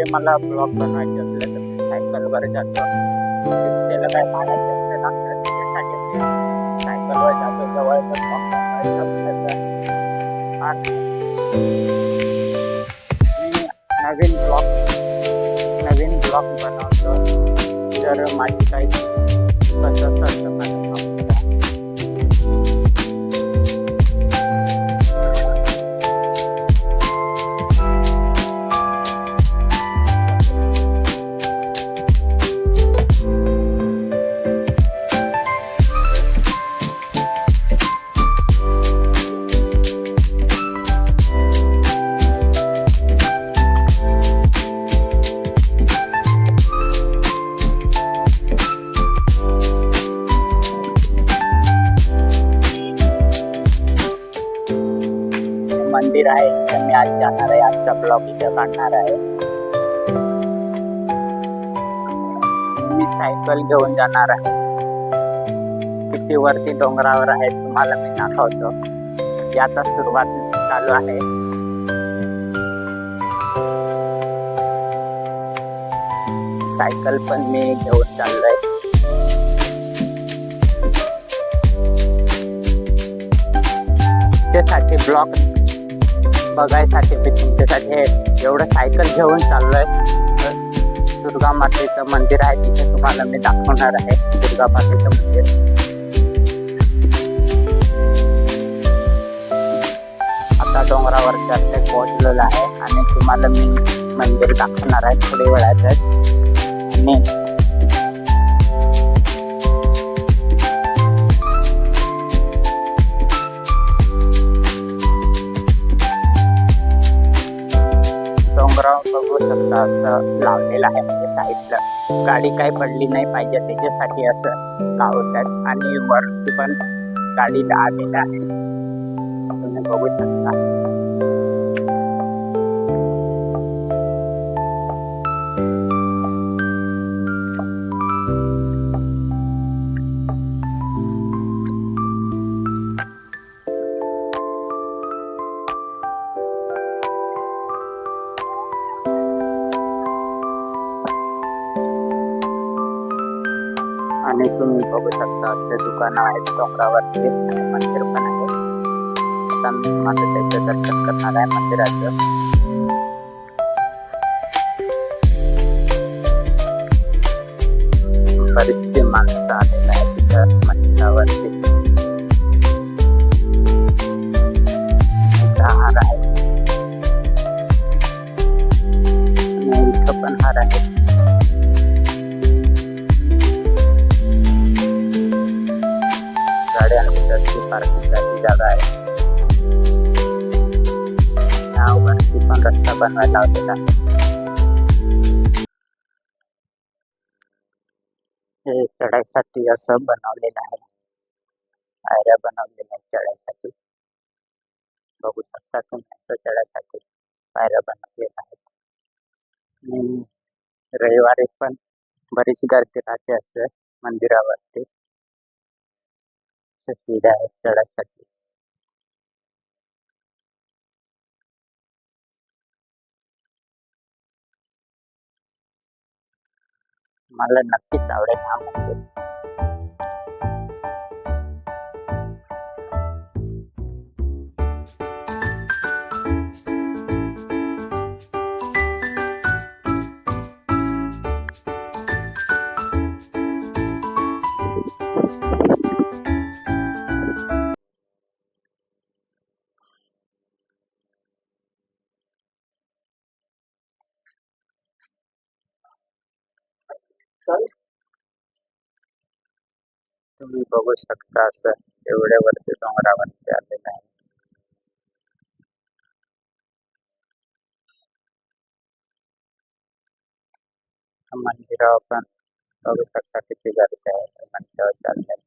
म्हणजे मला ब्लॉग बनवायचे असले तर मी सायकल वर जातो. त्याला काय पाण्याचे असलं ना त्याच्यासाठी मी सायकलवर जातो. जवळ मी नवीन ब्लॉग नवीन ब्लॉग बनवतो. तर माझी काही मंदिर आहे. तर मी आज जाणार आहे. आजचा ब्लॉग इथे काढणार आहे. मी सायकल घेऊन जाणार आहे. किती वरती डोंगरावर आहे तुम्हाला मी दाखवतो. याचा सुरुवात चालू आहे. सायकल पण मी घेऊन चाललोय. त्यासाठी ब्लॉक बघायसाठी मी तुमच्यासाठी हे एवढं सायकल घेऊन चाललोय. आहे दुर्गा मातेचं मंदिर आहे तिथे तुम्हाला मी दाखवणार आहे दुर्गा मातेचं मंदिर. आता डोंगरावरती चर्चेत पोहोचलेलं आहे आणि तुम्हाला मी मंदिर दाखवणार आहे थोडी वेळातच. आणि डोंगरावर असं लावलेलं आहे म्हणजे साईडला गाडी काही पडली नाही पाहिजे त्याच्यासाठी असं लावतात आणि वरती पण गाडी आलेलं आहे. तुम्ही बघू शकता. आणि तुम्ही बघू शकता असे दुकान आहेत डोंगरावरती आणि मंदिर पण आहे आता मी तुम्हाला त्याचं दर्शन करणार आहे मंदिराचं बरीचशी माणसं आलेली आहेत तिथं मंदिरावरती गाड्यांसाठी पार्किंगसाठी जागा आहे यावरती पण रस्ता बनवायला लावलेला हे चढायसाठी असं बनवलेलं आहे. पायऱ्या बनवलेल्या आहेत चढायसाठी. बघू शकता तुम्ही असं चढायसाठी पायऱ्या बनवलेल्या आहेत. रविवारी पण बरीच गर्दी राहते असं मंदिरावरती. अशा शिड्या आहेत चढायसाठी मला नक्कीच आवडेल तुम्ही बघू शकता असं एवढ्या वरती डोंगरावरती आलेलं आहे. मंदिरावर पण बघू शकता किती गर्दी आहे. मंदिरावर चाललंय